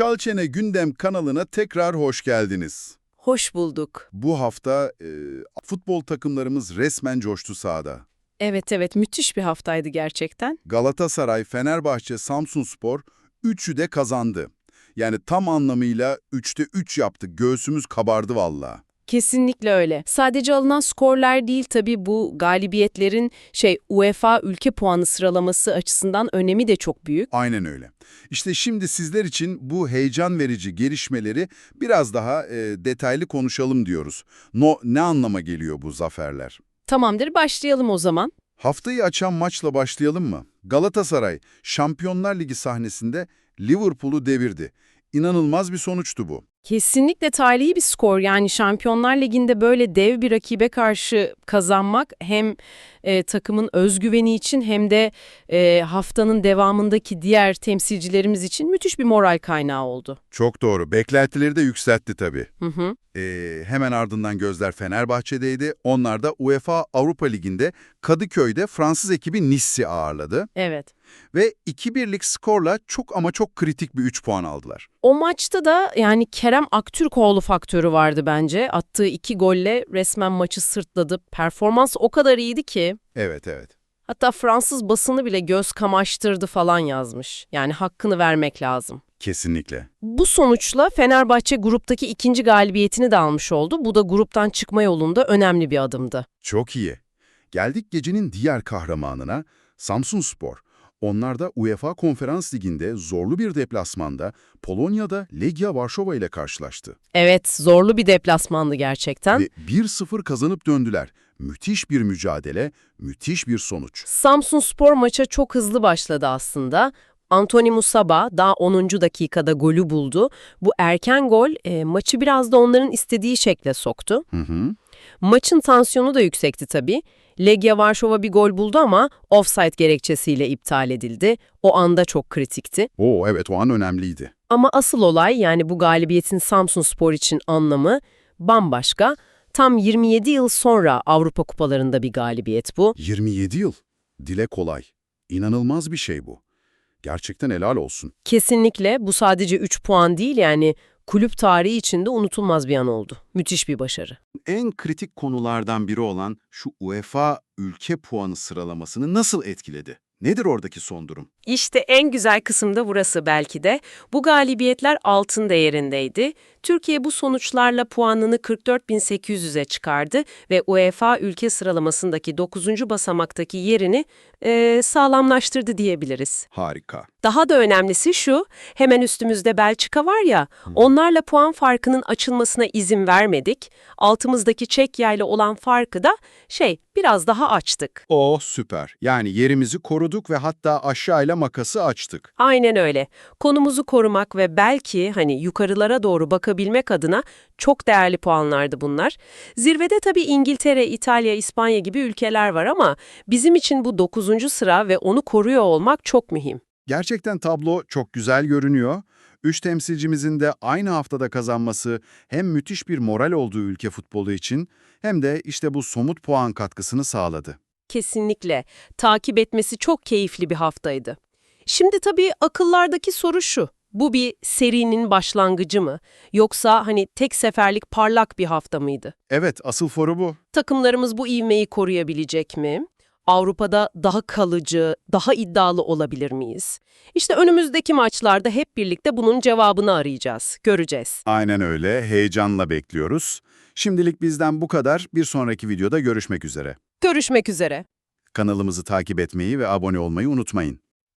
Çalçene Gündem kanalına tekrar hoş geldiniz. Hoş bulduk. Bu hafta e, futbol takımlarımız resmen coştu sahada. Evet evet müthiş bir haftaydı gerçekten. Galatasaray, Fenerbahçe, Samsunspor üçü de kazandı. Yani tam anlamıyla 3'te 3 yaptı. Göğsümüz kabardı valla. Kesinlikle öyle. Sadece alınan skorlar değil tabii bu galibiyetlerin şey UEFA ülke puanı sıralaması açısından önemi de çok büyük. Aynen öyle. İşte şimdi sizler için bu heyecan verici gelişmeleri biraz daha e, detaylı konuşalım diyoruz. No, ne anlama geliyor bu zaferler? Tamamdır başlayalım o zaman. Haftayı açan maçla başlayalım mı? Galatasaray, Şampiyonlar Ligi sahnesinde Liverpool'u devirdi. İnanılmaz bir sonuçtu bu. Kesinlikle tarihi bir skor yani Şampiyonlar Ligi'nde böyle dev bir rakibe karşı kazanmak hem e, takımın özgüveni için hem de e, haftanın devamındaki diğer temsilcilerimiz için müthiş bir moral kaynağı oldu. Çok doğru. Beklentileri de yükseltti tabii. Hı hı. Ee, hemen ardından gözler Fenerbahçe'deydi. Onlar da UEFA Avrupa Ligi'nde Kadıköy'de Fransız ekibi Nice'i ağırladı. Evet. Ve 2-1'lik skorla çok ama çok kritik bir 3 puan aldılar. O maçta da yani Kerem Aktürkoğlu faktörü vardı bence. Attığı iki golle resmen maçı sırtladı. Performans o kadar iyiydi ki. Evet evet. Hatta Fransız basını bile göz kamaştırdı falan yazmış. Yani hakkını vermek lazım. Kesinlikle. Bu sonuçla Fenerbahçe gruptaki ikinci galibiyetini de almış oldu. Bu da gruptan çıkma yolunda önemli bir adımdı. Çok iyi. Geldik gecenin diğer kahramanına Samsunspor. Onlar da UEFA Konferans Ligi'nde zorlu bir deplasmanda Polonya'da Legia Varşova ile karşılaştı. Evet, zorlu bir deplasmandı gerçekten. Ve 1-0 kazanıp döndüler. Müthiş bir mücadele, müthiş bir sonuç. Samsunspor maça çok hızlı başladı aslında. Anthony Musaba daha 10. dakikada golü buldu. Bu erken gol e, maçı biraz da onların istediği şekle soktu. Hı hı. Maçın tansiyonu da yüksekti tabii. Legia Varşova bir gol buldu ama offside gerekçesiyle iptal edildi. O anda çok kritikti. Oo evet o an önemliydi. Ama asıl olay yani bu galibiyetin Samsunspor için anlamı bambaşka. Tam 27 yıl sonra Avrupa Kupalarında bir galibiyet bu. 27 yıl. Dile kolay. İnanılmaz bir şey bu. Gerçekten helal olsun. Kesinlikle bu sadece 3 puan değil yani kulüp tarihi içinde unutulmaz bir an oldu. Müthiş bir başarı. En kritik konulardan biri olan şu UEFA ülke puanı sıralamasını nasıl etkiledi? Nedir oradaki son durum? İşte en güzel kısım da burası belki de. Bu galibiyetler altın değerindeydi. Türkiye bu sonuçlarla puanını 44.800'e çıkardı ve UEFA ülke sıralamasındaki 9. basamaktaki yerini eee, sağlamlaştırdı diyebiliriz. Harika. Daha da önemlisi şu, hemen üstümüzde Belçika var ya, onlarla puan farkının açılmasına izin vermedik. Altımızdaki Çekya ile olan farkı da şey, biraz daha açtık. O süper. Yani yerimizi koruduk ve hatta aşağıyla makası açtık. Aynen öyle. Konumuzu korumak ve belki hani yukarılara doğru bakabilmek adına çok değerli puanlardı bunlar. Zirvede tabii İngiltere, İtalya, İspanya gibi ülkeler var ama bizim için bu 9. sıra ve onu koruyor olmak çok mühim. Gerçekten tablo çok güzel görünüyor. Üç temsilcimizin de aynı haftada kazanması hem müthiş bir moral olduğu ülke futbolu için hem de işte bu somut puan katkısını sağladı. Kesinlikle. Takip etmesi çok keyifli bir haftaydı. Şimdi tabii akıllardaki soru şu. Bu bir serinin başlangıcı mı? Yoksa hani tek seferlik parlak bir hafta mıydı? Evet, asıl foru bu. Takımlarımız bu ivmeyi koruyabilecek mi? Avrupa'da daha kalıcı, daha iddialı olabilir miyiz? İşte önümüzdeki maçlarda hep birlikte bunun cevabını arayacağız. Göreceğiz. Aynen öyle. Heyecanla bekliyoruz. Şimdilik bizden bu kadar. Bir sonraki videoda görüşmek üzere. Görüşmek üzere. Kanalımızı takip etmeyi ve abone olmayı unutmayın.